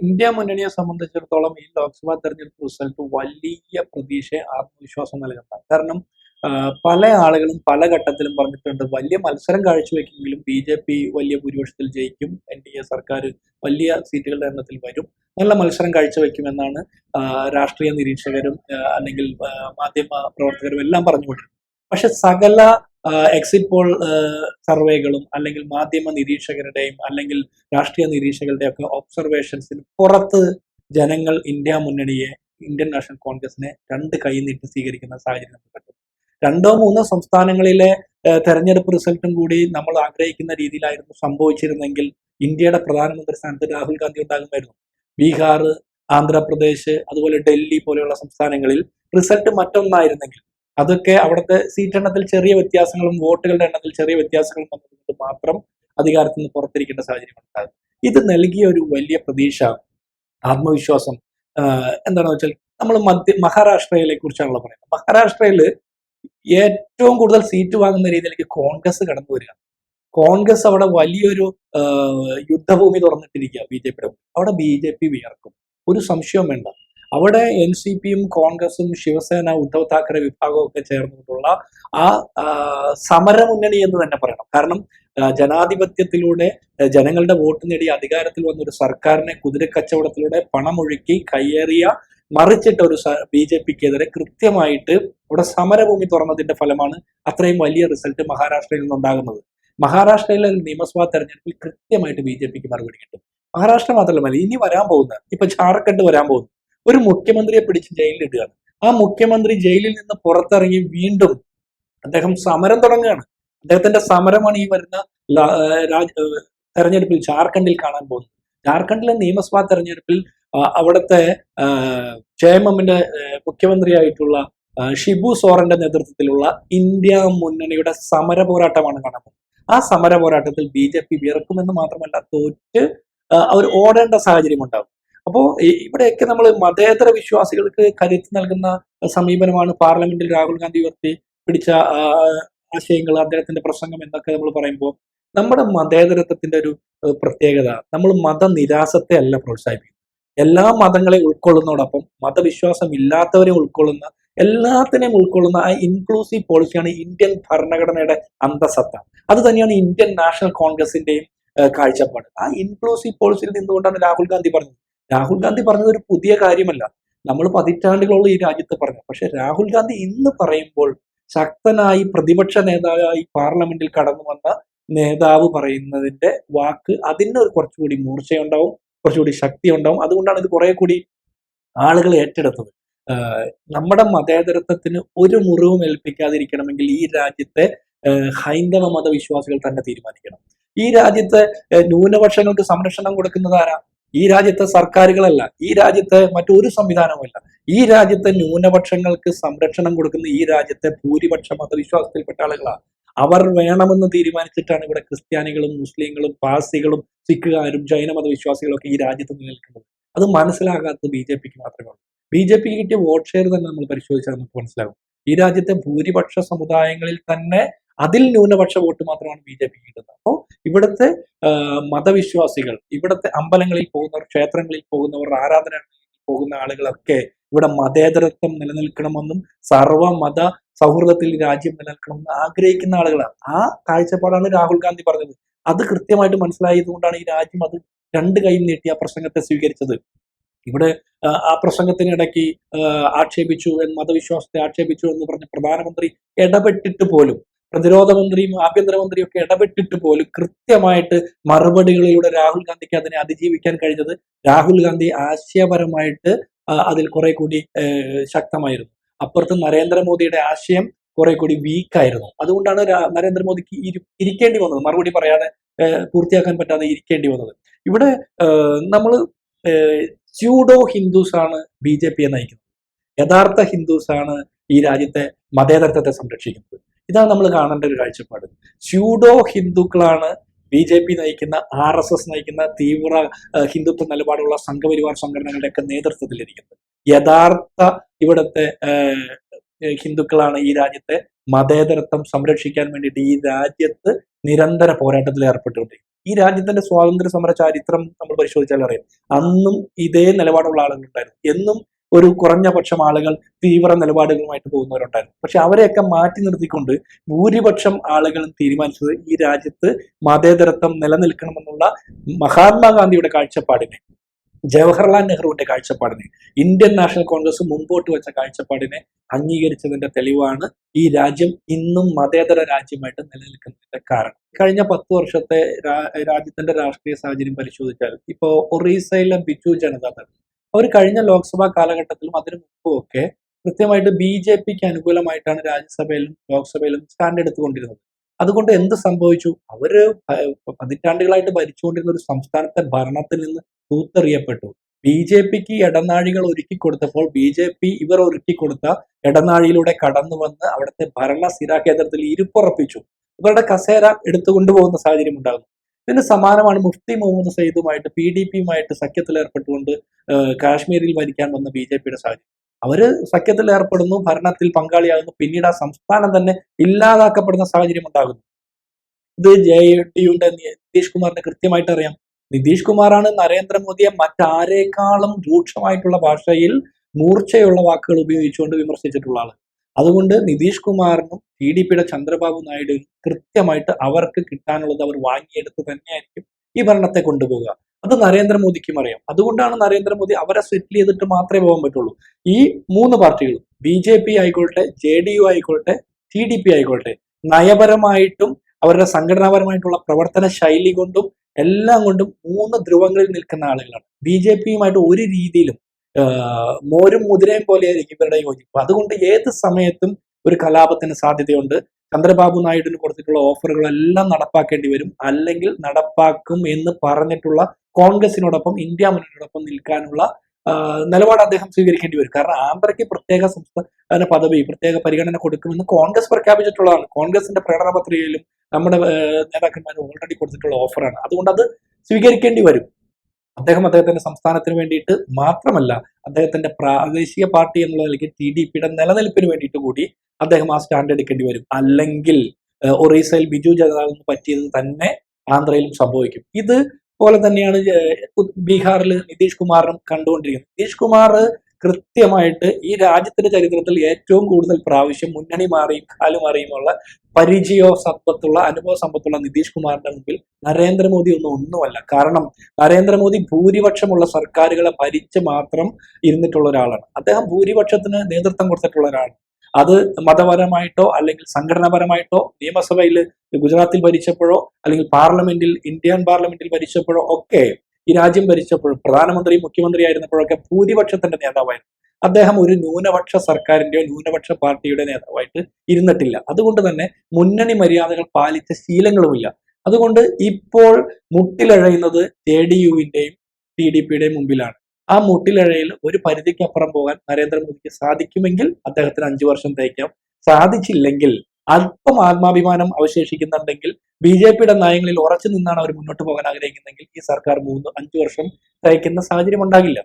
India മുന്നണിയെ സംബന്ധിച്ചിടത്തോളം ഈ ലോക്സഭാ തെരഞ്ഞെടുപ്പ് റിസൾട്ട് വലിയ പ്രതീക്ഷ ആത്മവിശ്വാസം നൽകുന്നതാണ്. കാരണം പല ആളുകളും പല ഘട്ടത്തിലും പറഞ്ഞിട്ടുണ്ട് വലിയ മത്സരം കാഴ്ചവെക്കുമെങ്കിലും ബി ജെ പി വലിയ ഭൂരിപക്ഷത്തിൽ ജയിക്കും എൻ ഡി എ സർക്കാർ വലിയ സീറ്റുകളുടെ എണ്ണത്തിൽ വരും. നല്ല മത്സരം കാഴ്ചവെക്കുമെന്നാണ് രാഷ്ട്രീയ നിരീക്ഷകരും അല്ലെങ്കിൽ മാധ്യമ പ്രവർത്തകരും എല്ലാം പറഞ്ഞുകൊണ്ടിരുന്നത് പക്ഷെ സകല എക്സിറ്റ് പോൾ സർവേകളും അല്ലെങ്കിൽ മാധ്യമ നിരീക്ഷകരുടെയും അല്ലെങ്കിൽ രാഷ്ട്രീയ നിരീക്ഷകരുടെയും ഒക്കെ ഒബ്സർവേഷൻസിന് പുറത്ത് ജനങ്ങൾ ഇന്ത്യ മുന്നണിയെ ഇന്ത്യൻ നാഷണൽ കോൺഗ്രസിനെ രണ്ട് കൈ നീട്ടി സ്വീകരിക്കുന്ന സാഹചര്യം നമുക്ക് കണ്ടു. രണ്ടോ മൂന്നോ സംസ്ഥാനങ്ങളിലെ തെരഞ്ഞെടുപ്പ് റിസൾട്ടും കൂടി നമ്മൾ ആഗ്രഹിക്കുന്ന രീതിയിലായിരുന്നു സംഭവിച്ചിരുന്നെങ്കിൽ ഇന്ത്യയുടെ പ്രധാനമന്ത്രി സ്ഥാനത്ത് രാഹുൽ ഗാന്ധി ഉണ്ടാകുമായിരുന്നു. ബീഹാർ ആന്ധ്രാപ്രദേശ് അതുപോലെ ഡൽഹി പോലെയുള്ള സംസ്ഥാനങ്ങളിൽ റിസൾട്ട് മറ്റൊന്നായിരുന്നെങ്കിൽ അതൊക്കെ അവിടുത്തെ സീറ്റ് എണ്ണത്തിൽ ചെറിയ വ്യത്യാസങ്ങളും വോട്ടുകളുടെ എണ്ണത്തിൽ ചെറിയ വ്യത്യാസങ്ങളും വന്നതുകൊണ്ട് മാത്രം അധികാരത്തിൽ നിന്ന് പുറത്തിരിക്കേണ്ട സാഹചര്യം ഉണ്ടാകും. ഇത് നൽകിയ ഒരു വലിയ പ്രതീക്ഷ ആത്മവിശ്വാസം എന്താണെന്ന് വെച്ചാൽ നമ്മൾ മധ്യ മഹാരാഷ്ട്രയിലെ കുറിച്ചാണല്ലോ പറയുന്നത്. മഹാരാഷ്ട്രയിൽ ഏറ്റവും കൂടുതൽ സീറ്റ് വാങ്ങുന്ന രീതിയിലേക്ക് കോൺഗ്രസ് കടന്നു വരികയാണ് കോൺഗ്രസ് അവിടെ വലിയൊരു യുദ്ധഭൂമി തുറന്നിട്ടിരിക്കുക ബി ജെ പിയുടെ അവിടെ ബി ജെ പി വിയർക്കും. ഒരു സംശയവും വേണ്ട. അവിടെ എൻ സി പിയും കോൺഗ്രസും ശിവസേന ഉദ്ധവ് താക്കറെ വിഭാഗവും ഒക്കെ ചേർന്നുകൊണ്ടുള്ള ആ സമരമുന്നണി എന്ന് തന്നെ പറയണം. കാരണം ജനാധിപത്യത്തിലൂടെ ജനങ്ങളുടെ വോട്ട് നേടി അധികാരത്തിൽ വന്ന ഒരു സർക്കാരിനെ കുതിരക്കച്ചവടത്തിലൂടെ പണമൊഴുക്കി കയ്യേറിയ മറിച്ചിട്ട ഒരു ബി ജെ പിക്കെതിരെ കൃത്യമായിട്ട് ഇവിടെ സമരഭൂമി തുറന്നതിന്റെ ഫലമാണ് അത്രയും വലിയ റിസൾട്ട് മഹാരാഷ്ട്രയിൽ നിന്നുണ്ടാകുന്നത്. മഹാരാഷ്ട്രയിലെ നിയമസഭാ തെരഞ്ഞെടുപ്പിൽ കൃത്യമായിട്ട് ബി ജെ പിക്ക് മറുപടി കിട്ടും. മഹാരാഷ്ട്ര മാത്രമല്ല ഇനി വരാൻ പോകുന്ന ഇപ്പൊ ജാർഖണ്ഡ് വരാൻ പോകുന്നു. ഒരു മുഖ്യമന്ത്രിയെ പിടിച്ച് ജയിലിലിടുകയാണ് ആ മുഖ്യമന്ത്രി ജയിലിൽ നിന്ന് പുറത്തിറങ്ങി വീണ്ടും അദ്ദേഹം സമരം തുടങ്ങുകയാണ്. അദ്ദേഹത്തിന്റെ സമരമാണ് ഈ വരുന്ന രാജ് തെരഞ്ഞെടുപ്പിൽ ജാർഖണ്ഡിൽ കാണാൻ പോകുന്നത്. ജാർഖണ്ഡിലെ നിയമസഭാ തെരഞ്ഞെടുപ്പിൽ അവിടുത്തെ ജയമമ്മിന്റെ മുഖ്യമന്ത്രിയായിട്ടുള്ള ഷിബു സോറന്റെ നേതൃത്വത്തിലുള്ള ഇന്ത്യ മുന്നണിയുടെ സമര പോരാട്ടമാണ് കാണാൻ പോകുന്നത്. ആ സമര പോരാട്ടത്തിൽ ബി ജെ പി വിറക്കുമെന്ന് മാത്രമല്ല തോറ്റ് അവർ ഓടേണ്ട സാഹചര്യം ഉണ്ടാവും. അപ്പോൾ ഇവിടെയൊക്കെ നമ്മൾ മതേതര വിശ്വാസികൾക്ക് കരുത്ത് നൽകുന്ന സമീപനമാണ് പാർലമെന്റിൽ രാഹുൽ ഗാന്ധി ഉയർത്തി പിടിച്ച ആശയങ്ങൾ അദ്ദേഹത്തിന്റെ പ്രസംഗം എന്നൊക്കെ നമ്മൾ പറയുമ്പോൾ നമ്മുടെ മതേതരത്വത്തിന്റെ ഒരു പ്രത്യേകത നമ്മൾ മതനിരാസത്തെ അല്ല പ്രോത്സാഹിപ്പിക്കുന്നത്. എല്ലാ മതങ്ങളെ ഉൾക്കൊള്ളുന്നതോടൊപ്പം മതവിശ്വാസം ഇല്ലാത്തവരെ ഉൾക്കൊള്ളുന്ന എല്ലാത്തിനെയും ഉൾക്കൊള്ളുന്ന ആ ഇൻക്ലൂസീവ് പോളിസിയാണ് ഇന്ത്യൻ ഭരണഘടനയുടെ അന്തസത്ത. അത് തന്നെയാണ് ഇന്ത്യൻ നാഷണൽ കോൺഗ്രസിന്റെയും കാഴ്ചപ്പാട്. ആ ഇൻക്ലൂസീവ് പോളിസിയിൽ നിന്നുകൊണ്ടാണ് രാഹുൽ ഗാന്ധി പറഞ്ഞത്. രാഹുൽ ഗാന്ധി പറഞ്ഞത് ഒരു പുതിയ കാര്യമല്ല. നമ്മൾ പതിറ്റാണ്ടുകളോളം ഈ രാജ്യത്ത് പറഞ്ഞു. പക്ഷെ രാഹുൽ ഗാന്ധി ഇന്ന് പറയുമ്പോൾ ശക്തനായി പ്രതിപക്ഷ നേതാവായി പാർലമെന്റിൽ കടന്നു വന്ന നേതാവ് പറയുന്നതിന്റെ വാക്ക് അതിന് കുറച്ചുകൂടി മൂർച്ചയുണ്ടാവും കുറച്ചുകൂടി ശക്തി ഉണ്ടാവും അതുകൊണ്ടാണ് ഇത് കുറെ കൂടി ആളുകൾ ഏറ്റെടുത്തത്. നമ്മുടെ മതേതരത്വത്തിന് ഒരു മുറിവും ഏൽപ്പിക്കാതിരിക്കണമെങ്കിൽ ഈ രാജ്യത്തെ ഹൈന്ദവ മതവിശ്വാസികൾ തന്നെ തീരുമാനിക്കണം. ഈ രാജ്യത്തെ ന്യൂനപക്ഷങ്ങൾക്ക് സംരക്ഷണം കൊടുക്കുന്നത് ആരാ? ഈ രാജ്യത്തെ സർക്കാരുകളല്ല ഈ രാജ്യത്തെ മറ്റൊരു സംവിധാനവുമല്ല. ഈ രാജ്യത്തെ ന്യൂനപക്ഷങ്ങൾക്ക് സംരക്ഷണം കൊടുക്കുന്ന ഈ രാജ്യത്തെ ഭൂരിപക്ഷ മതവിശ്വാസത്തിൽപ്പെട്ട ആളുകളാണ്. അവർ വേണമെന്ന് തീരുമാനിച്ചിട്ടാണ് ഇവിടെ ക്രിസ്ത്യാനികളും മുസ്ലിങ്ങളും പാർസികളും സിഖുകാരും ജൈന മതവിശ്വാസികളും ഒക്കെ ഈ രാജ്യത്ത് നിലനിൽക്കുന്നത്. അത് മനസ്സിലാകാത്തത് ബി ജെ പിക്ക് മാത്രമേ ഉള്ളൂ. ബി ജെ പിക്ക് കിട്ടിയ വോട്ട് ഷെയർ തന്നെ നമ്മൾ പരിശോധിച്ചാൽ നമുക്ക് മനസ്സിലാകും. ഈ രാജ്യത്തെ ഭൂരിപക്ഷ സമുദായങ്ങളിൽ തന്നെ അതിൽ ന്യൂനപക്ഷ വോട്ട് മാത്രമാണ് ബി ജെ പി കിട്ടുന്നത്. അപ്പോൾ ഇവിടുത്തെ മതവിശ്വാസികൾ ഇവിടുത്തെ അമ്പലങ്ങളിൽ പോകുന്നവർ ക്ഷേത്രങ്ങളിൽ പോകുന്നവർ ആരാധനകളിൽ പോകുന്ന ആളുകളൊക്കെ ഇവിടെ മതേതരത്വം നിലനിൽക്കണമെന്നും സർവമത മത സൗഹൃദത്തിൽ രാജ്യം നിലനിൽക്കണമെന്ന് ആഗ്രഹിക്കുന്ന ആളുകളാണ്. ആ കാഴ്ചപ്പാടാണ് രാഹുൽ ഗാന്ധി പറഞ്ഞത്. അത് കൃത്യമായിട്ട് മനസ്സിലായതുകൊണ്ടാണ് ഈ രാജ്യം അത് രണ്ട് കൈ നീട്ടി ആ പ്രസംഗത്തെ സ്വീകരിച്ചത്. ഇവിടെ ആ, പ്രസംഗത്തിനിടയ്ക്ക് ആക്ഷേപിച്ചു മതവിശ്വാസത്തെ ആക്ഷേപിച്ചു എന്ന് പറഞ്ഞ പ്രധാനമന്ത്രി ഇടപെട്ടിട്ട് പോലും പ്രതിരോധ മന്ത്രിയും ആഭ്യന്തരമന്ത്രിയും ഒക്കെ ഇടപെട്ടിട്ട് പോലും കൃത്യമായിട്ട് മറുപടികളിലൂടെ രാഹുൽ ഗാന്ധിക്ക് അതിനെ അതിജീവിക്കാൻ കഴിഞ്ഞത് രാഹുൽ ഗാന്ധി ആശയപരമായിട്ട് അതിൽ കുറെ കൂടി ശക്തമായിരുന്നു. അപ്പുറത്ത് നരേന്ദ്രമോദിയുടെ ആശയം കുറെ കൂടി വീക്കായിരുന്നു. അതുകൊണ്ടാണ് നരേന്ദ്രമോദിക്ക് ഇരിക്കേണ്ടി വന്നത്. മറുപടി പറയാതെ പൂർത്തിയാക്കാൻ പറ്റാതെ ഇരിക്കേണ്ടി വന്നത്. ഇവിടെ നമ്മൾ സ്യൂഡോ ഹിന്ദുസ് ആണ് ബി ജെ പിയെ നയിക്കുന്നത്. യഥാർത്ഥ ഹിന്ദുസ് ആണ് ഈ രാജ്യത്തെ മതേതരത്വത്തെ സംരക്ഷിക്കുന്നത്. ഇതാണ് നമ്മൾ കാണേണ്ട ഒരു കാഴ്ചപ്പാട്. സ്യൂഡോ ഹിന്ദുക്കളാണ് ബി ജെ പി നയിക്കുന്ന ആർ എസ് എസ് നയിക്കുന്ന തീവ്ര ഹിന്ദുത്വ നിലപാടുള്ള സംഘപരിവാർ സംഘടനകളുടെയൊക്കെ നേതൃത്വത്തിലിരിക്കുന്നത്. യഥാർത്ഥ ഇവിടുത്തെ ഹിന്ദുക്കളാണ് ഈ രാജ്യത്തെ മതേതരത്വം സംരക്ഷിക്കാൻ വേണ്ടിയിട്ട് ഈ രാജ്യത്ത് നിരന്തര പോരാട്ടത്തിൽ ഏർപ്പെട്ടുകൊണ്ടിരിക്കുന്നത്. ഈ രാജ്യത്തിന്റെ സ്വാതന്ത്ര്യ സമര ചരിത്രം നമ്മൾ പരിശോധിച്ചാൽ അറിയാം. അന്നും ഇതേ നിലപാടുള്ള ആളുകളുണ്ടായിരുന്നു. എന്നും ഒരു കുറഞ്ഞ പക്ഷം ആളുകൾ തീവ്ര നിലപാടുകളുമായിട്ട് പോകുന്നവരുണ്ടായിരുന്നു. പക്ഷെ അവരെയൊക്കെ മാറ്റി നിർത്തിക്കൊണ്ട് ഭൂരിപക്ഷം ആളുകളും തീരുമാനിച്ചത് ഈ രാജ്യത്ത് മതേതരത്വം നിലനിൽക്കണമെന്നുള്ള മഹാത്മാഗാന്ധിയുടെ കാഴ്ചപ്പാടിനെ ജവഹർലാൽ നെഹ്റുവിന്റെ കാഴ്ചപ്പാടിനെ ഇന്ത്യൻ നാഷണൽ കോൺഗ്രസ് മുമ്പോട്ട് വെച്ച കാഴ്ചപ്പാടിനെ അംഗീകരിച്ചതിന്റെ തെളിവാണ് ഈ രാജ്യം ഇന്നും മതേതര രാജ്യമായിട്ട് നിലനിൽക്കുന്നതിന്റെ കാരണം. കഴിഞ്ഞ പത്ത് വർഷത്തെ രാജ്യത്തിന്റെ രാഷ്ട്രീയ സാഹചര്യം പരിശോധിച്ചാൽ ഇപ്പോ ഒറീസയിലെ ബിജു ജനതാദൾ അവർ കഴിഞ്ഞ ലോക്സഭാ കാലഘട്ടത്തിലും അതിനു മുമ്പും ഒക്കെ കൃത്യമായിട്ട് ബി ജെ പിക്ക് അനുകൂലമായിട്ടാണ് രാജ്യസഭയിലും ലോക്സഭയിലും സ്റ്റാൻഡ് എടുത്തുകൊണ്ടിരുന്നത്. അതുകൊണ്ട് എന്ത് സംഭവിച്ചു? അവർ പതിറ്റാണ്ടുകളായിട്ട് ഭരിച്ചുകൊണ്ടിരുന്ന ഒരു സംസ്ഥാനത്തെ ഭരണത്തിൽ നിന്ന് തൂത്തെറിയപ്പെട്ടു. ബി ജെ പിക്ക് ഇടനാഴികൾ ഒരുക്കി കൊടുത്തപ്പോൾ ബി ജെ പി ഇവർ ഒരുക്കി കൊടുത്ത ഇടനാഴിയിലൂടെ കടന്നു വന്ന് അവിടുത്തെ ഭരണ സ്ഥിരാ കേന്ദ്രത്തിൽ ഇരുപ്പുറപ്പിച്ചു. ഇവരുടെ കസേര എടുത്തുകൊണ്ടുപോകുന്ന സാഹചര്യം ഉണ്ടാകുന്നു. ഇതിന് സമാനമാണ് മുഫ്തി മുഹമ്മദ് സയ്യിദുമായിട്ട് പി ഡി പിയുമായിട്ട് സഖ്യത്തിൽ ഏർപ്പെട്ടുകൊണ്ട് കാശ്മീരിൽ ഭരിക്കാൻ വന്ന ബി ജെ പിയുടെ സാഹചര്യം. അവർ സഖ്യത്തിൽ ഏർപ്പെടുന്നു ഭരണത്തിൽ പങ്കാളിയാകുന്നു പിന്നീട് ആ സംസ്ഥാനം തന്നെ ഇല്ലാതാക്കപ്പെടുന്ന സാഹചര്യം ഉണ്ടാകുന്നു. ഇത് ജെ ഡി യുടെ നിതീഷ് കുമാറിന് കൃത്യമായിട്ട് അറിയാം നിതീഷ് കുമാറാണ് നരേന്ദ്രമോദിയെ മറ്റാരേക്കാളും രൂക്ഷമായിട്ടുള്ള ഭാഷയിൽ മൂർച്ചയുള്ള വാക്കുകൾ ഉപയോഗിച്ചുകൊണ്ട് വിമർശിച്ചിട്ടുള്ള ആൾ. അതുകൊണ്ട് നിതീഷ് കുമാറിനും ടി ഡി പിയുടെ ചന്ദ്രബാബു നായിഡുവിനും കൃത്യമായിട്ട് അവർക്ക് കിട്ടാനുള്ളത് അവർ വാങ്ങിയെടുത്ത് തന്നെയായിരിക്കും ഈ ഭരണത്തെ കൊണ്ടുപോകുക അത് നരേന്ദ്രമോദിക്കും അറിയാം. അതുകൊണ്ടാണ് നരേന്ദ്രമോദി അവരെ സെറ്റിൽ ചെയ്തിട്ട് മാത്രമേ പോകാൻ പറ്റുള്ളൂ. ഈ മൂന്ന് പാർട്ടികളും ബി ജെ പി ആയിക്കോട്ടെ ജെ ഡി യു ആയിക്കോട്ടെ ടി ഡി പി ആയിക്കോട്ടെ നയപരമായിട്ടും അവരുടെ സംഘടനാപരമായിട്ടുള്ള പ്രവർത്തന ശൈലി കൊണ്ടും എല്ലാം കൊണ്ടും മൂന്ന് ധ്രുവങ്ങളിൽ നിൽക്കുന്ന ആളുകളാണ്. ബി ജെ പിയുമായിട്ട് ഒരു രീതിയിലും മോരും മുതിരയും പോലെയായിരിക്കും ഇവരുടെ യോജിപ്പ് അതുകൊണ്ട് ഏത് സമയത്തും ഒരു കലാപത്തിന് സാധ്യതയുണ്ട്. ചന്ദ്രബാബു നായിഡുവിന് കൊടുത്തിട്ടുള്ള ഓഫറുകളെല്ലാം നടപ്പാക്കേണ്ടി വരും. അല്ലെങ്കിൽ നടപ്പാക്കും എന്ന് പറഞ്ഞിട്ടുള്ള കോൺഗ്രസിനോടൊപ്പം ഇന്ത്യ മുന്നണിയോടൊപ്പം നിൽക്കാനുള്ള നിലപാട് അദ്ദേഹം സ്വീകരിക്കേണ്ടി വരും. കാരണം ആന്ധ്രയ്ക്ക് പ്രത്യേക സംസ്ഥാന പദവി പ്രത്യേക പരിഗണന കൊടുക്കുമെന്ന് കോൺഗ്രസ് പ്രഖ്യാപിച്ചിട്ടുള്ളതാണ്. കോൺഗ്രസിന്റെ പ്രകടന പത്രികയിലും നമ്മുടെ നേതാക്കന്മാർ ഓൾറെഡി കൊടുത്തിട്ടുള്ള ഓഫറാണ്. അതുകൊണ്ട് അത് സ്വീകരിക്കേണ്ടി വരും. അദ്ദേഹം അദ്ദേഹത്തിന്റെ സംസ്ഥാനത്തിന് വേണ്ടിയിട്ട് മാത്രമല്ല അദ്ദേഹത്തിന്റെ പ്രാദേശിക പാർട്ടി എന്നുള്ള നിലയ്ക്ക് ടി ഡി പിയുടെ നിലനിൽപ്പിന് വേണ്ടിയിട്ട് കൂടി അദ്ദേഹം ആ സ്റ്റാൻഡ് എടുക്കേണ്ടി വരും. അല്ലെങ്കിൽ ഒറീസയിൽ ബിജു ജനതാദളിന് പറ്റിയത് തന്നെ ആന്ധ്രയിലും സംഭവിക്കും. ഇത് പോലെ തന്നെയാണ് ബീഹാറിൽ നിതീഷ് കുമാറിനും കണ്ടുകൊണ്ടിരിക്കുന്നത്. നിതീഷ് കുമാർ കൃത്യമായിട്ട് ഈ രാജ്യത്തിന്റെ ചരിത്രത്തിൽ ഏറ്റവും കൂടുതൽ പ്രാവശ്യം മുന്നണി മാറിയും കാലു മാറിയുമുള്ള പരിചയോ സമ്പത്തുള്ള അനുഭവ സമ്പത്തുള്ള നിതീഷ് കുമാറിന്റെ മുമ്പിൽ നരേന്ദ്രമോദി ഒന്നും ഒന്നുമല്ല. കാരണം നരേന്ദ്രമോദി ഭൂരിപക്ഷമുള്ള സർക്കാരുകളെ ഭരിച്ച് മാത്രം ഇരുന്നിട്ടുള്ള ഒരാളാണ്. അദ്ദേഹം ഭൂരിപക്ഷത്തിന് നേതൃത്വം കൊടുത്തിട്ടുള്ള ഒരാളാണ്. അത് മതപരമായിട്ടോ അല്ലെങ്കിൽ സംഘടനാപരമായിട്ടോ നിയമസഭയിൽ ഗുജറാത്തിൽ ഭരിച്ചപ്പോഴോ അല്ലെങ്കിൽ പാർലമെന്റിൽ ഇന്ത്യൻ പാർലമെന്റിൽ ഭരിച്ചപ്പോഴോ ഒക്കെ ഈ രാജ്യം ഭരിച്ചപ്പോൾ പ്രധാനമന്ത്രി മുഖ്യമന്ത്രി ആയിരുന്നപ്പോഴൊക്കെ ഭൂരിപക്ഷത്തിന്റെ നേതാവായിരുന്നു. അദ്ദേഹം ഒരു ന്യൂനപക്ഷ സർക്കാരിന്റെയോ ന്യൂനപക്ഷ പാർട്ടിയുടെ നേതാവായിട്ട് ഇരുന്നിട്ടില്ല. അതുകൊണ്ട് തന്നെ മുന്നണി മര്യാദകൾ പാലിച്ച ശീലങ്ങളുമില്ല. അതുകൊണ്ട് ഇപ്പോൾ മുട്ടിലഴയുന്നത് ജെ ഡി യുവിന്റെയും ടി ഡി പിയുടെയും മുമ്പിലാണ്. ആ മുട്ടിലഴയിൽ ഒരു പരിധിക്കപ്പുറം പോകാൻ നരേന്ദ്രമോദിക്ക് സാധിക്കുമെങ്കിൽ അദ്ദേഹത്തിന് അഞ്ചു വർഷം തയ്ക്കാം സാധിച്ചില്ലെങ്കിൽ അല്പം ആത്മാഭിമാനം അവശേഷിക്കുന്നുണ്ടെങ്കിൽ ബി ജെ പിയുടെ നയങ്ങളിൽ ഉറച്ചു നിന്നാണ് അവർ മുന്നോട്ട് പോകാൻ ആഗ്രഹിക്കുന്നതെങ്കിൽ ഈ സർക്കാർ മൂന്ന് അഞ്ചു വർഷം തയ്ക്കുന്ന സാഹചര്യം ഉണ്ടാകില്ല.